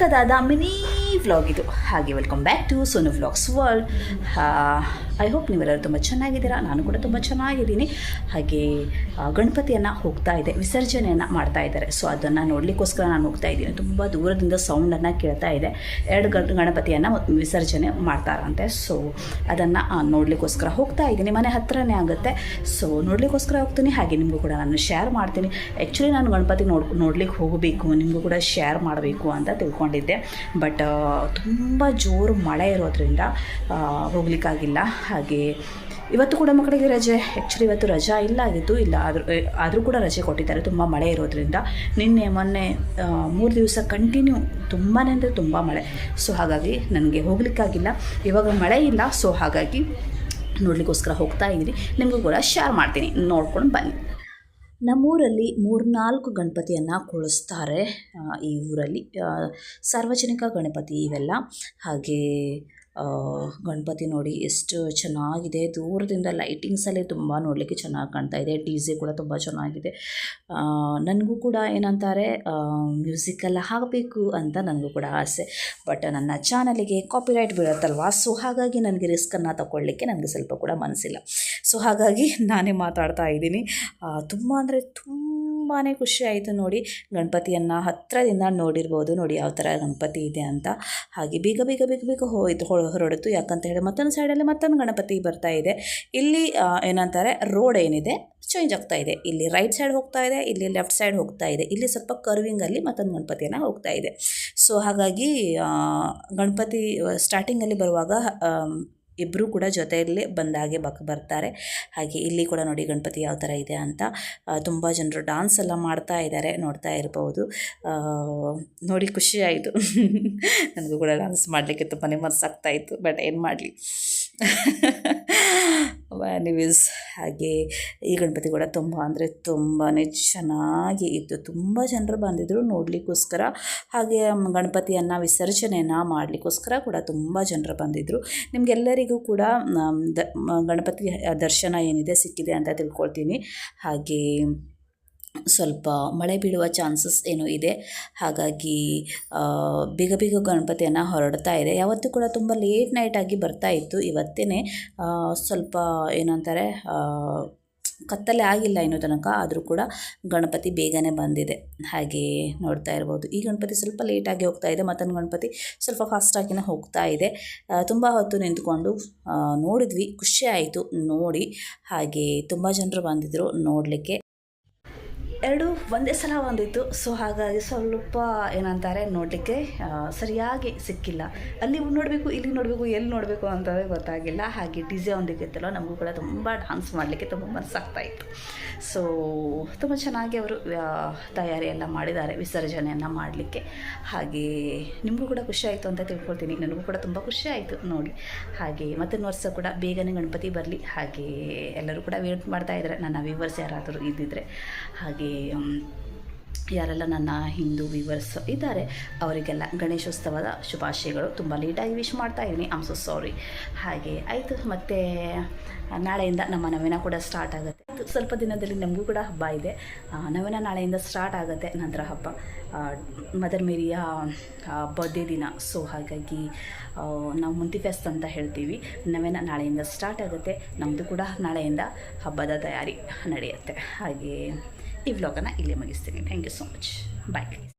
ಚಿಕ್ಕದಾದ mini vlog ಇದು. ಹಾಗೆ welcome back to Sonu vlogs world I hope ನೀವೆಲ್ಲರೂ ತುಂಬ ಚೆನ್ನಾಗಿದ್ದೀರಾ. ನಾನು ಕೂಡ ತುಂಬ ಚೆನ್ನಾಗಿದ್ದೀನಿ. ಹಾಗೆ ಗಣಪತಿಯನ್ನು ಹೋಗ್ತಾ ಇದೆ, ವಿಸರ್ಜನೆಯನ್ನು ಮಾಡ್ತಾ ಇದ್ದಾರೆ. ಸೊ ಅದನ್ನು ನೋಡಲಿಕ್ಕೋಸ್ಕರ ನಾನು ಹೋಗ್ತಾ ಇದ್ದೀನಿ. ತುಂಬ ದೂರದಿಂದ ಸೌಂಡನ್ನು ಕೇಳ್ತಾ ಇದೆ. ಎರಡು ಗಣ, ಗಣಪತಿಯನ್ನು ವಿಸರ್ಜನೆ ಮಾಡ್ತಾರಂತೆ ಸೊ ಅದನ್ನು ನೋಡಲಿಕ್ಕೋಸ್ಕರ ಹೋಗ್ತಾ ಇದ್ದೀನಿ. ಮನೆ ಹತ್ತಿರನೇ ಆಗುತ್ತೆ. ಸೊ ನೋಡಲಿಕ್ಕೋಸ್ಕರ ಹೋಗ್ತೀನಿ. ಹಾಗೆ ನಿಮಗೂ ಕೂಡ ನಾನು ಶೇರ್ ಮಾಡ್ತೀನಿ. ಆ್ಯಕ್ಚುಲಿ ನಾನು ಗಣಪತಿ ನೋಡ್ ನೋಡ್ಲಿಕ್ಕೆ ಹೋಗಬೇಕು. ನಿಮಗೂ ಕೂಡ ಶೇರ್ ಮಾಡಬೇಕು ಅಂತ ತಿಳ್ಕೊಂಡಿದ್ದೆ. ಬಟ್ ತುಂಬ ಜೋರು ಮಳೆ ಇರೋದ್ರಿಂದ ಹೋಗ್ಲಿಕ್ಕಾಗಿಲ್ಲ. ಹಾಗೆ ಇವತ್ತು ಕೂಡ ಮಕ್ಕಳಿಗೆ ರಜೆ ಆ್ಯಕ್ಚುಲಿ ಇವತ್ತು ರಜಾ ಇಲ್ಲ ಆಗಿತ್ತು ಇಲ್ಲ. ಆದರೂ ಆದರೂ ಕೂಡ ರಜೆ ಕೊಟ್ಟಿದ್ದಾರೆ, ತುಂಬ ಮಳೆ ಇರೋದ್ರಿಂದ. ನಿನ್ನೆ, ಮೊನ್ನೆ ಮೂರು ದಿವಸ ಕಂಟಿನ್ಯೂ ತುಂಬಾ ಅಂದರೆ ತುಂಬ ಮಳೆ. ಸೊ ಹಾಗಾಗಿ ನನಗೆ ಹೋಗ್ಲಿಕ್ಕಾಗಿಲ್ಲ. ಇವಾಗ ಮಳೆ ಇಲ್ಲ ಸೊ ಹಾಗಾಗಿ ನೋಡಲಿಕ್ಕೋಸ್ಕರ ಹೋಗ್ತಾ ಇದ್ದೀನಿ. ನಿಮಗೂ ಕೂಡ ಶೇರ್ ಮಾಡ್ತೀನಿ. ನೋಡ್ಕೊಂಡು ಬನ್ನಿ. ನಮ್ಮೂರಲ್ಲಿ ಮೂರ್ನಾಲ್ಕು ಗಣಪತಿಯನ್ನು ಕೊಳಿಸ್ತಾರೆ. ಈ ಊರಲ್ಲಿ ಸಾರ್ವಜನಿಕ ಗಣಪತಿ ಇವೆಲ್ಲ. ಹಾಗೆ ಗಣಪತಿ ನೋಡಿ ಎಷ್ಟು ಚೆನ್ನಾಗಿದೆ. ದೂರದಿಂದ ಲೈಟಿಂಗ್ಸಲ್ಲಿ ತುಂಬ ನೋಡಲಿಕ್ಕೆ ಚೆನ್ನಾಗಿ ಕಾಣ್ತಾ ಇದೆ. ಡಿ ಜೆ ಕೂಡ ತುಂಬ ಚೆನ್ನಾಗಿದೆ. ನನಗೂ ಕೂಡ ಏನಂತಾರೆ ಮ್ಯೂಸಿಕೆಲ್ಲ ಹಾಕಬೇಕು ಅಂತ ನನಗೂ ಕೂಡ ಆಸೆ. ಬಟ್ ನನ್ನ ಚಾನಲಿಗೆ ಕಾಪಿರೈಟ್ ಬೀಳುತ್ತಲ್ವಾ? ಸೊ ಹಾಗಾಗಿ ನನಗೆ ರಿಸ್ಕನ್ನು ತಗೊಳ್ಳಿಕ್ಕೆ ನನಗೆ ಸ್ವಲ್ಪ ಕೂಡ ಮನಸ್ಸಿಲ್ಲ. ಸೊ ಹಾಗಾಗಿ ನಾನೇ ಮಾತಾಡ್ತಾ ಇದ್ದೀನಿ. ತುಂಬ ಅಂದರೆ ತುಂಬಾ ಖುಷಿ ಖುಷಿಯಾಯಿತು ನೋಡಿ. ಗಣಪತಿಯನ್ನು ಹತ್ತಿರದಿಂದ ನೋಡಿರ್ಬೋದು. ನೋಡಿ ಯಾವ ಥರ ಗಣಪತಿ ಇದೆ ಅಂತ. ಹಾಗೆ ಬೇಗ ಬೇಗ ಬೇಗ ಬೇಗ ಹೋಯ್ತು ಹೊರಡಿತು. ಯಾಕಂತ ಹೇಳಿ ಮತ್ತೊಂದು ಸೈಡಲ್ಲಿ ಮತ್ತೊಂದು ಗಣಪತಿ ಬರ್ತಾ ಇದೆ. ಇಲ್ಲಿ ಏನಂತಾರೆ ರೋಡ್ ಏನಿದೆ ಚೇಂಜ್ ಆಗ್ತಾ ಇದೆ. ಇಲ್ಲಿ ರೈಟ್ ಸೈಡ್ ಹೋಗ್ತಾ ಇದೆ, ಇಲ್ಲಿ ಲೆಫ್ಟ್ ಸೈಡ್ ಹೋಗ್ತಾ ಇದೆ. ಇಲ್ಲಿ ಸ್ವಲ್ಪ ಕರ್ವಿಂಗಲ್ಲಿ ಮತ್ತೊಂದು ಗಣಪತಿಯನ್ನು ಹೋಗ್ತಾ ಇದೆ. ಸೊ ಹಾಗಾಗಿ ಗಣಪತಿ ಸ್ಟಾರ್ಟಿಂಗಲ್ಲಿ ಬರುವಾಗ ಇಬ್ಬರು ಕೂಡ ಜೊತೆಯಲ್ಲಿ ಬಂದಾಗೆ ಬಕ್, ಬರ್ತಾರೆ. ಹಾಗೆ ಇಲ್ಲಿ ಕೂಡ ನೋಡಿ ಗಣಪತಿ ಯಾವ ಥರ ಇದೆ ಅಂತ. ತುಂಬ ಜನರು ಡಾನ್ಸ್ ಎಲ್ಲ ಮಾಡ್ತಾ ಇದ್ದಾರೆ ನೋಡ್ತಾ ಇರ್ಬೋದು. ನೋಡಿ ಖುಷಿ ಆಯಿತು. ನನಗೂ ಕೂಡ ಡಾನ್ಸ್ ಮಾಡಲಿಕ್ಕೆ ತುಂಬಾ ಮನಸ್ಸಾಗ್ತಾಯಿತ್ತು ಬಟ್ ಏನು ಮಾಡಲಿ? ಎನಿವೇಸ್ ಹಾಗೆ ಈ ಗಣಪತಿ ಕೂಡ ತುಂಬ ಅಂದರೆ ತುಂಬಾ ಚೆನ್ನಾಗಿ ಇತ್ತು. ತುಂಬ ಜನರು ಬಂದಿದ್ದರು ನೋಡಲಿಕ್ಕೋಸ್ಕರ. ಹಾಗೆ ಗಣಪತಿಯನ್ನು ವಿಸರ್ಜನೆಯನ್ನು ಮಾಡಲಿಕ್ಕೋಸ್ಕರ ಕೂಡ ತುಂಬ ಜನರು ಬಂದಿದ್ದರು ನಿಮಗೆಲ್ಲರಿಗೂ ಕೂಡ ದ ಗಣಪತಿ ದರ್ಶನ ಏನಿದೆ ಸಿಕ್ಕಿದೆ ಅಂತ ತಿಳ್ಕೊಳ್ತೀನಿ. ಹಾಗೆ ಸ್ವಲ್ಪ ಮಳೆ ಬೀಳುವ ಚಾನ್ಸಸ್ ಏನೋ ಇದೆ. ಹಾಗಾಗಿ ಬೇಗ ಬೇಗ ಗಣಪತಿಯನ್ನು ಹೊರಡ್ತಾ ಇದೆ. ಯಾವತ್ತೂ ಕೂಡ ತುಂಬ ಲೇಟ್ ನೈಟಾಗಿ ಬರ್ತಾ ಇತ್ತು. ಇವತ್ತೇ ಸ್ವಲ್ಪ ಏನಂತಾರೆ ಕತ್ತಲೆ ಆಗಿಲ್ಲ ಇನ್ನೂ ತನಕ. ಆದರೂ ಕೂಡ ಗಣಪತಿ ಬೇಗನೆ ಬಂದಿದೆ. ಹಾಗೆ ನೋಡ್ತಾ ಇರ್ಬೋದು. ಈ ಗಣಪತಿ ಸ್ವಲ್ಪ ಲೇಟಾಗಿ ಹೋಗ್ತಾ ಇದೆ. ಮತ್ತೊಂದು ಗಣಪತಿ ಸ್ವಲ್ಪ ಫಾಸ್ಟಾಗಿನೇ ಹೋಗ್ತಾ ಇದೆ. ತುಂಬ ಹೊತ್ತು ನಿಂತ್ಕೊಂಡು ನೋಡಿದ್ವಿ. ಖುಷಿ ಆಯಿತು. ನೋಡಿ, ಹಾಗೆ ತುಂಬ ಜನರು ಬಂದಿದ್ದರು ನೋಡಲಿಕ್ಕೆ. ಎರಡು ಒಂದೇ ಸಲ ಒಂದಿತ್ತು. ಸೊ ಹಾಗಾಗಿ ಸ್ವಲ್ಪ ಏನಂತಾರೆ ನೋಡಲಿಕ್ಕೆ ಸರಿಯಾಗಿ ಸಿಕ್ಕಿಲ್ಲ. ಅಲ್ಲಿ ನೋಡಬೇಕು, ಇಲ್ಲಿ ನೋಡಬೇಕು, ಎಲ್ಲಿ ನೋಡಬೇಕು ಅಂತಲೇ ಗೊತ್ತಾಗಿಲ್ಲ. ಹಾಗೆ ಡಿ ಜೆ ಒಂದಿಗಿತ್ತಲ್ಲ ನಮಗೂ ಕೂಡ ತುಂಬ ಡಾನ್ಸ್ ಮಾಡಲಿಕ್ಕೆ ತುಂಬ ಮನಸ್ಸಾಗ್ತಾ ಇತ್ತು. ಸೊ ತುಂಬ ಚೆನ್ನಾಗಿ ಅವರು ತಯಾರಿಯೆಲ್ಲ ಮಾಡಿದ್ದಾರೆ, ವಿಸರ್ಜನೆಯನ್ನು ಮಾಡಲಿಕ್ಕೆ. ಹಾಗೆ ನಿಮಗೂ ಕೂಡ ಖುಷಿ ಆಯಿತು ಅಂತ ತಿಳ್ಕೊಳ್ತೀನಿ. ನನಗೂ ಕೂಡ ತುಂಬ ಖುಷಿ ಆಯಿತು ನೋಡಿ. ಹಾಗೆ ಮತ್ತೊಂದು ವರ್ಷ ಕೂಡ ಬೇಗನೆ ಗಣಪತಿ ಬರಲಿ. ಹಾಗೆ ಎಲ್ಲರೂ ಕೂಡ ವೇಟ್ ಮಾಡ್ತಾ ಇದ್ದಾರೆ. ನನ್ನ ವ್ಯೂವರ್ಸ್ ಯಾರಾದರೂ ಇದ್ದಿದ್ರೆ. ಹಾಗೆ ಯಾರೆಲ್ಲ ನನ್ನ ಹಿಂದೂ ವ್ಯೂವರ್ಸ್ ಇದ್ದಾರೆ, ಅವರಿಗೆಲ್ಲ ಗಣೇಶೋತ್ಸವದ ಶುಭಾಶಯಗಳು. ತುಂಬ ಲೇಟಾಗಿ ವಿಶ್ ಮಾಡ್ತಾ ಇದ್ದೀನಿ. ಆಮ್ ಸೊ ಸಾರಿ ಹಾಗೆ, ಆಯಿತು. ಮತ್ತು, ನಾಳೆಯಿಂದ ನಮ್ಮ ನವೀನ ಕೂಡ ಸ್ಟಾರ್ಟ್ ಆಗುತ್ತೆ. ಅದು ಸ್ವಲ್ಪ ದಿನದಲ್ಲಿ ನಮಗೂ ಕೂಡ ಹಬ್ಬ ಇದೆ. ನವೀನ ನಾಳೆಯಿಂದ ಸ್ಟಾರ್ಟ್ ಆಗುತ್ತೆ ನಂತರ ಹಬ್ಬ. ಮದರ್ ಮೇರಿಯ ಬರ್ಡೇ ದಿನ. ಸೊ ಹಾಗಾಗಿ ನಾವು ಮುಂತಿ ಫೆಸ್ಟ್ ಅಂತ ಹೇಳ್ತೀವಿ. ನವೇನ ನಾಳೆಯಿಂದ ಸ್ಟಾರ್ಟ್ ಆಗುತ್ತೆ. ನಮ್ಮದು ಕೂಡ ನಾಳೆಯಿಂದ ಹಬ್ಬದ ತಯಾರಿ ನಡೆಯುತ್ತೆ. ಹಾಗೆ ಈ ವ್ಲಾಗನ್ನು ಇಲ್ಲೇ ಮುಗಿಸ್ತೀನಿ. Thank you so much bye